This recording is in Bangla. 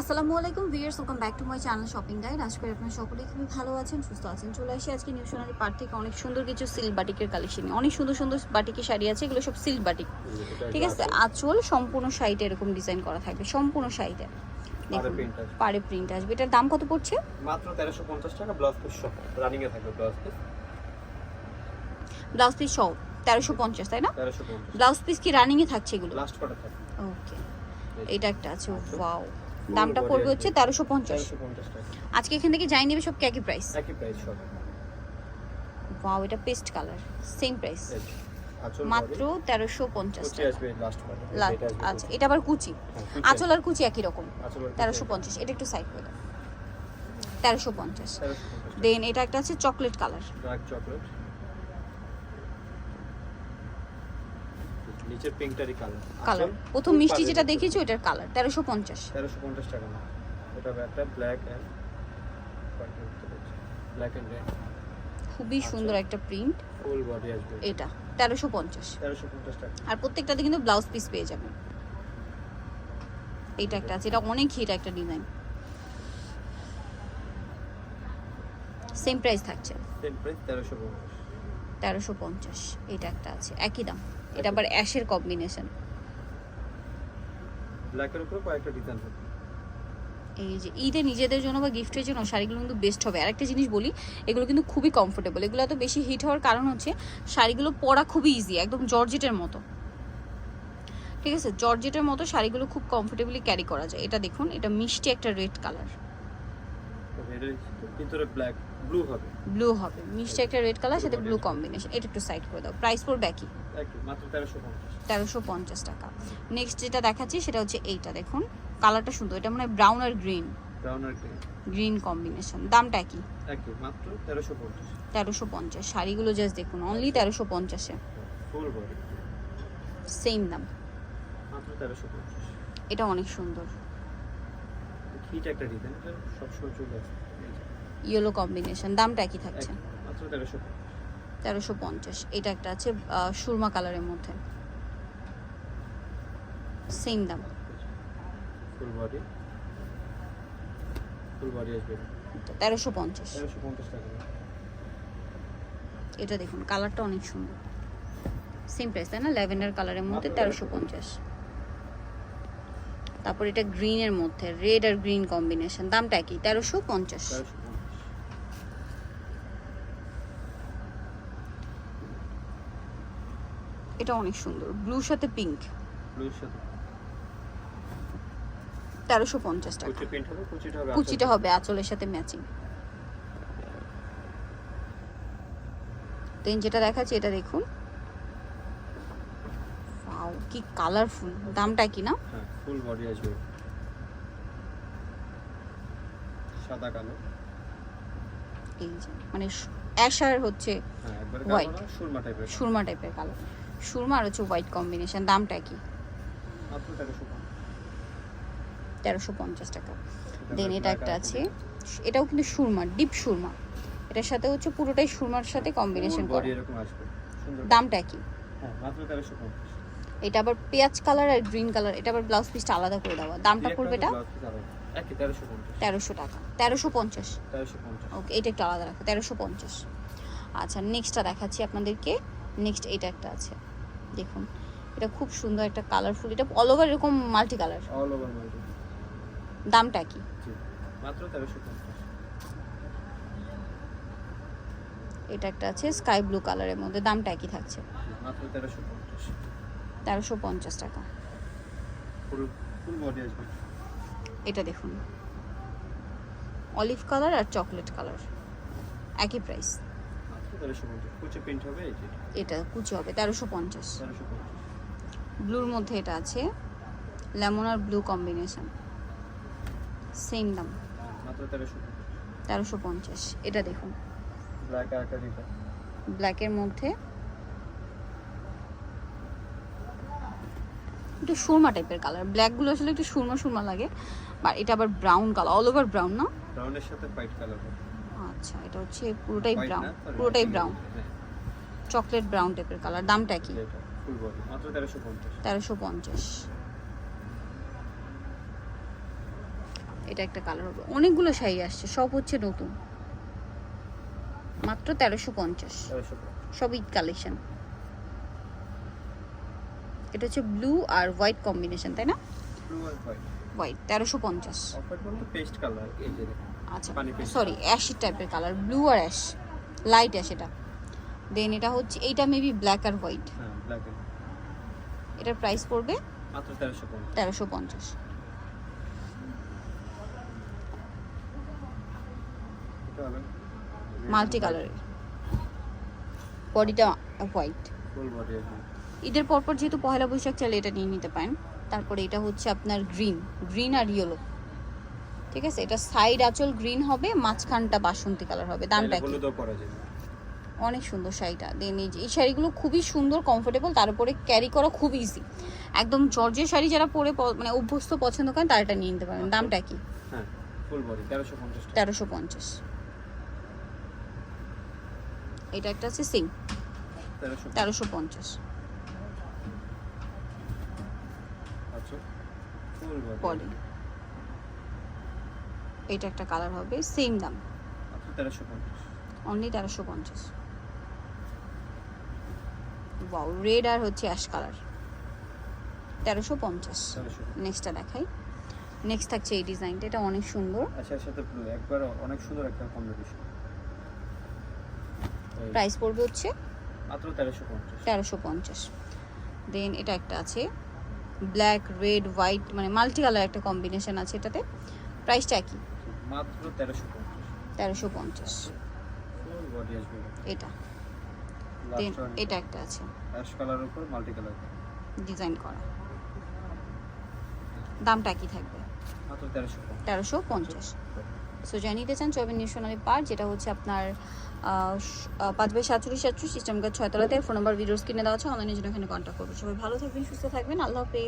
আসসালামু আলাইকুম viewers welcome back to my channel shopping guide. আশা করি আপনারা সকলেই খুবই ভালো আছেন সুস্থ আছেন। চলে আসি আজকে নিউ সোনালি পার্ট থেকে অনেক সুন্দর কিছু সিল্ক বাটিকের কালেকশন অনেক সুন্দর সুন্দর বাটিকের শাড়ি আছে এগুলো সব সিল্ক বাটিক ঠিক আছে আঁচল সম্পূর্ণ শাড়িতে এরকম ডিজাইন করা থাকবে সম্পূর্ণ শাড়িতে। পাড়ে প্রিন্ট আসবে। এটার দাম কত পড়ছে? মাত্র তেরোশো পঞ্চাশ টাকা ব্লাউজ পিস সহ। রানিং এ থাকবে ব্লাউজ পিস ব্লাউজ পিস সহ তেরোশো পঞ্চাশ তাই না? তেরোশো পঞ্চাশ। ব্লাউজ পিস কি রানিংয়ে থাকছে এগুলো? লাস্ট কটা থাকবে। ওকে এটা একটা আছে ওয়াও দামটা পড়বে হচ্ছে তেরোশো পঞ্চাশ। আজকে এখান থেকে যাই নেবে সব একই প্রাইস একই প্রাইস সব। ওয়াও এটা পেস্ট কালার সেম প্রাইস মাত্র তেরোশো পঞ্চাশ আচ্ছা এটা আবার কুচি। হ্যাঁ, আঁচল আর কুচি একই রকম। তেরোশো। পঞ্চাশ এটা একটু সাইড করে তেরোশো পঞ্চাশ। দেন এটা একটা আছে চকলেট কালার ডার্ক চকলেট নিচের পিঙ্কটারই কালার কালার প্রথম মিষ্টি যেটা দেখেছি ওটার কালার তেরোশো পঞ্চাশ। তেরোশো পঞ্চাশ টাকা না। এটা একটা ব্ল্যাক অ্যান্ড ব্ল্যাক রেড খুবই সুন্দর একটা প্রিন্ট ফুল বডি আসবে এটা তেরোশো পঞ্চাশ। তেরোশো পঞ্চাশ টাকা। আর প্রত্যেকটাতে কিন্তু ব্লাউজ পিস পেয়ে যাবেন। এইটা একটা আছে এটা অনেক হিট একটা ডিজাইন সেম প্রাইস থাকছে। সেম প্রাইস তেরোশো পঞ্চাশ। তেরোশো পঞ্চাশ এটা একটা আছে একই দাম। এটা আবার অ্যাশের কম্বিনেশন ব্ল্যাকের উপরে কয়েকটা ডিজাইন হবে এই যে ঈদে নিজেদের জন্য বা গিফটের জন্য শাড়িগুলো কিন্তু বেস্ট হবে। আরেকটা জিনিস বলি এগুলো কিন্তু খুবই কমফোর্টেবল এগুলো এত বেশি হিট হওয়ার কারণ হচ্ছে শাড়িগুলো পরা খুবই ইজি একদম জর্জেটের মতো। ঠিক আছে? জর্জেটের মতো শাড়িগুলো খুব কমফোর্টেবলি ক্যারি করা যায়। এটা দেখুন এটা মিষ্টি একটা রেড কালার ভিতরে ব্ল্যাক ব্লু হবে। ব্লু হবে। মিষ্টি একটা রেড কালার সাথে ব্লু কম্বিনেশন এটা একটু সাইড করে দাও। প্রাইস পড়বে একই? মাত্র তেরোশো পঞ্চাশ। তেরোশো পঞ্চাশ টাকা। নেক্সট যেটা দেখাচ্ছি সেটা হচ্ছে এইটা দেখুন। কালারটা সুন্দর। এটা মানে ব্রাউন আর গ্রিন ব্রাউন আর গ্রিন গ্রিন কম্বিনেশন দামটা কি একই মাত্র তেরোশো পঞ্চাশ। তেরোশো পঞ্চাশ। শাড়িগুলো জাস্ট দেখুন অনলি তেরোশো পঞ্চাশে। ফুল বডি সেম দাম। মাত্র এটা অনেক সুন্দর। হিট একটা ডিজাইন এটা সবসময় চলে আসে। ইয়েলো কম্বিনেশন দামটা একই থাকছে। মাত্র তেরোশো পঞ্চাশ। এটা একটা আছে সুরমা কালারের মধ্যে। সেম দাম। ফুল বডি ফুল বডি আসবে। টাকা। এটা দেখুন কালারটা অনেক সুন্দর। সেম প্রাইস তাই না? ল্যাভেন্ডার কালারের মধ্যে তেরোশো পঞ্চাশ। তারপর এটা গ্রিনের মধ্যে রেড আর গ্রিন কম্বিনেশন দামটা একই তেরোশো পঞ্চাশ। এটা অনেক সুন্দর ব্লুর সাথে পিঙ্ক ব্লুর সাথে তেরোশো পঞ্চাশ টাকা। কুচিটা হবে আঁচলের সাথে ম্যাচিং দেন যেটা দেখাচ্ছি এটা দেখুন। Wow, কি কালারফুল দামটা কি না? হ্যাঁ ফুল বডি আসবে। সাদা কালো। এই যে মানে অ্যাশার হচ্ছে হ্যাঁ একবার কালো সুরমা টাইপের সুরমা টাইপের কালার সুরমা আর হচ্ছে হোয়াইট কম্বিনেশন দামটা কি? তেরোশো পঞ্চাশ। টাকা। দেন এটা একটা আছে। এটাও কিন্তু সুরমা ডিপ সুরমা। এটার সাথে হচ্ছে পুরোটাই সুরমার সাথে কম্বিনেশন করা। বডি এরকম আসবে। সুন্দর দামটা কি? হ্যাঁ মাত্র তেরোশো পঞ্চাশ। এটা আবার পেঁয়াজ কালার আর গ্রিন কালার এটা আবার ব্লাউজ পিসটা আলাদা করে দেওয়া। দামটা পড়বে এটা? তেরোশো টাকা। তেরোশো পঞ্চাশ। ওকে এটা একটু আলাদা রাখো তেরোশো পঞ্চাশ। আচ্ছা নেক্সটটা দেখাচ্ছি আপনাদেরকে। নেক্সট এটা একটা আছে। দেখুন এটা খুব সুন্দর একটা কালারফুল এটা অল ওভার এরকম multi colour all over multi দামটা কি? মাত্র এটা একটা আছে স্কাই ব্লু কালারের মধ্যে দামটা একই থাকছে। মাত্র তেরোশো পঞ্চাশ। তেরোশো পঞ্চাশ টাকা। এটা দেখুন। অলিভ কালার আর চকলেট কালার একই প্রাইস এটা কুচি হবে তেরোশো পঞ্চাশ। ব্লুর মধ্যে এটা আছে। লেমন আর ব্লু কম্বিনেশন সেম দাম। তেরোশো পঞ্চাশ। এটা দেখুন। ব্ল্যাকের মধ্যে একটু সুরমা টাইপের কালার ব্ল্যাকগুলো আসলে একটু সুরমা সুরমা লাগে বা এটা আবার brown colour all over brown না ব্রাউনের সাথে হোয়াইট কালার আচ্ছা এটা হচ্ছে পুরোটাই ব্রাউন পুরোটাই ব্রাউন চকলেট ব্রাউন টাইপের কালার দামটা কি? ফুল বডি মাত্র তেরোশো পঞ্চাশ। এটা একটা কালার হবে। অনেকগুলো শাড়ি আসছে সব হচ্ছে নতুন। মাত্র তেরোশো পঞ্চাশ। সব ঈদ কালেকশন এটা হচ্ছে ব্লু আর হোয়াইট কম্বিনেশন তাই না? হোয়াইট। তেরোশো পঞ্চাশ। আচ্ছা সরি অ্যাশ টাইপের কালার ব্লু আর অ্যাশ লাইট অ্যাশ এটা। দেন এটা হচ্ছে এইটা মেবি ব্ল্যাক আর হোয়াইট হ্যাঁ এটার প্রাইস পড়বে? তেরোশো পঞ্চাশ। মাল্টি কালারের বডিটা হোয়াইট ফুল বডি আসবে ঈদের পরপর যেহেতু পয়লা বৈশাখ চলে এটা নিয়ে নিতে পারেন। তারপরে এটা হচ্ছে আপনার গ্রিন গ্রিন আর ইয়েলো। ঠিক আছে? এটা সাইড আঁচল গ্রিন হবে মাঝখানটা বাসন্তী কালার হবে। দামটা অনেক সুন্দর শাড়িটা। দেন এই এই শাড়িগুলো খুবই সুন্দর কমফোর্টেবল তার উপরে ক্যারি করা খুব ইজি একদম জর্জের শাড়ি যারা পরে মানে অভ্যস্ত পছন্দ করেন তারা এটা নিয়ে নিতে পারেন। দামটা কি? হ্যাঁ তেরোশো পঞ্চাশ এটা একটা আছে সিং তেরোশো পঞ্চাশ আচ্ছা বডি এটা একটা কালার হবে সেম দাম। অনলি তেরোশো পঞ্চাশ। ওয়াও রেড আর হচ্ছে অ্যাশ কালার তেরোশো পঞ্চাশ। নেক্সটটা দেখাই। নেক্সট থাকছে এই ডিজাইনটা এটা অনেক সুন্দর। আচ্ছা সাথে ব্লু একবার অনেক সুন্দর একটা কম্বিনেশন প্রাইস পড়বে হচ্ছে মাত্র তেরোশো পঞ্চাশ। তেরোশো পঞ্চাশ। দেন এটা একটা আছে ব্ল্যাক রেড হোয়াইট মানে মাল্টি কালার একটা কম্বিনেশন আছে এটাতে। প্রাইসটা একই। মাত্র তেরোশো পঞ্চাশ। তেরোশো এটা। এটা। একটা আছে। অ্যাশ কালার উপর মাল্টি কালার ডিজাইন করা। দামটা কি থাকবে। তেরোশো পঞ্চাশ। সো যাই নিতে চান চবেন নিউশনালি পার্ক যেটা হচ্ছে আপনার পাঁচ বাই সাতচল্লিশ সাতচল্লিশ সিস্টেম কাজ ছয়তলাতে। ফোন নাম্বার ভিডিওস কিনে দেওয়া আছে। অনলাইনে জন্য এখানে কন্ট্যাক্ট করব সবাই ভালো থাকবেন সুস্থ থাকবেন। আল্লাহ হাফেজ।